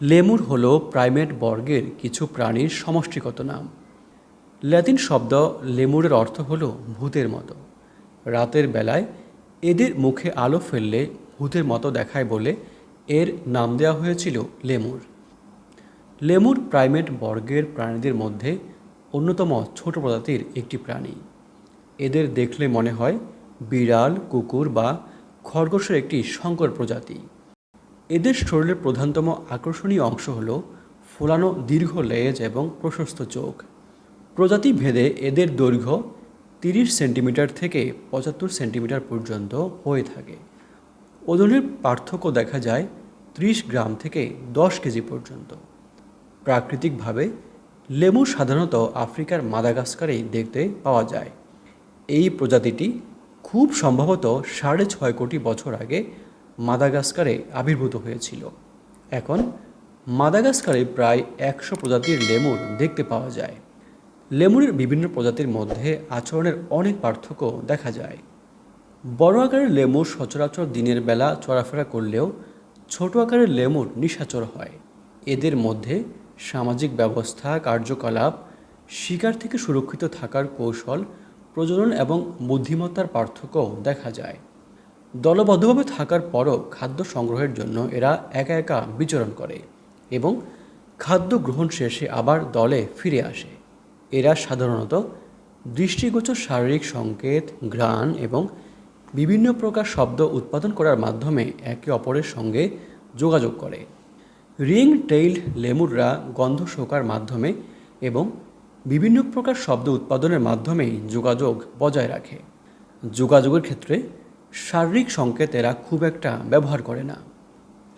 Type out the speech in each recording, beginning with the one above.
Lemur হলো primate বর্গের কিছু প্রাণীর সমষ্টিগত নাম। ল্যাতিন শব্দ লেমুরের অর্থ হলো ভূতের মতো। রাতের বেলায় এদের মুখে আলো ফেললে ভূতের মতো দেখায় বলে এর নাম দেওয়া হয়েছিল লেমুর। লেমুর প্রাইমেট বর্গের প্রাণীদের মধ্যে অন্যতম ছোট প্রজাতির একটি প্রাণী। এদের দেখলে মনে হয় বিড়াল, কুকুর বা খরগোশের একটি সংকর প্রজাতি। এদের শরীরের প্রধানতম আকর্ষণীয় অংশ হল ফোলানো দীর্ঘ লেজ এবং প্রশস্ত চোখ। প্রজাতি ভেদে এদের দৈর্ঘ্য তিরিশ সেন্টিমিটার থেকে পঁচাত্তর সেন্টিমিটার পর্যন্ত হয়ে থাকে। ওজনের পার্থক্য দেখা যায় ত্রিশ গ্রাম থেকে দশ কেজি পর্যন্ত। প্রাকৃতিকভাবে লেমু সাধারণত আফ্রিকার মাদাগাস্কারেই দেখতে পাওয়া যায়। এই প্রজাতিটি খুব সম্ভবত সাড়ে ছয় কোটি বছর আগে মাদাগাস্কারে আবির্ভূত হয়েছিল। এখন মাদাগাস্কারে প্রায় একশো প্রজাতির লেমুর দেখতে পাওয়া যায়। লেমুরের বিভিন্ন প্রজাতির মধ্যে আচরণের অনেক পার্থক্য দেখা যায়। বড় আকারের লেমুর সচরাচর দিনের বেলা চলাফেরা করলেও ছোট আকারের লেমুর নিশাচর হয়। এদের মধ্যে সামাজিক ব্যবস্থা, কার্যকলাপ, শিকার থেকে সুরক্ষিত থাকার কৌশল, প্রজনন এবং বুদ্ধিমত্তার পার্থক্যও দেখা যায়। দলবদ্ধভাবে থাকার পরও খাদ্য সংগ্রহের জন্য এরা একা একা বিচরণ করে এবং খাদ্য গ্রহণ শেষে আবার দলে ফিরে আসে। এরা সাধারণত দৃষ্টিগোচর শারীরিক সংকেত, ঘ্রাণ এবং বিভিন্ন প্রকার শব্দ উৎপাদন করার মাধ্যমে একে অপরের সঙ্গে যোগাযোগ করে। রিং টেইলড লেমুররা গন্ধ শোকার মাধ্যমে এবং বিভিন্ন প্রকার শব্দ উৎপাদনের মাধ্যমেই যোগাযোগ বজায় রাখে। যোগাযোগের ক্ষেত্রে শারীরিক সংকেত এরা খুব একটা ব্যবহার করে না।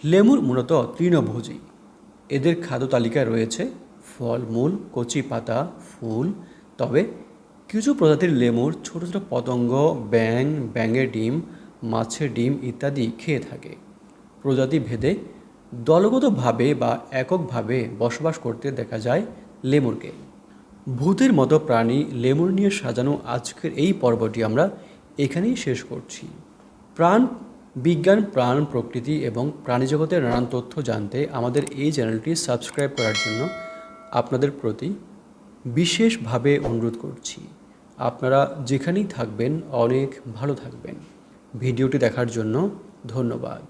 লেমুর মূলত তৃণভোজী। এদের খাদ্য তালিকায় রয়েছে ফলমূল কচি পাতা, ফুল, তবে কিছু প্রজাতির লেমুর ছোট ছোট পতঙ্গ ব্যাং ব্যাঙের ডিম, মাছের ডিম ইত্যাদি খেয়ে থাকে। প্রজাতি ভেদে দলগতভাবে বা এককভাবে বসবাস করতে দেখা যায় লেমুরকে। ভূতের মতো প্রাণী লেমুর নিয়ে সাজানো আজকের এই পর্বটি আমরা এখানেই শেষ করছি। প্রাণ বিজ্ঞান, প্রাণ প্রকৃতি এবং প্রাণীজগতের নানান তথ্য জানতে আমাদের এই চ্যানেলটি সাবস্ক্রাইব করার জন্য আপনাদের প্রতি বিশেষভাবে অনুরোধ করছি। আপনারা যেখানেই থাকবেন, অনেক ভালো থাকবেন। ভিডিওটি দেখার জন্য ধন্যবাদ।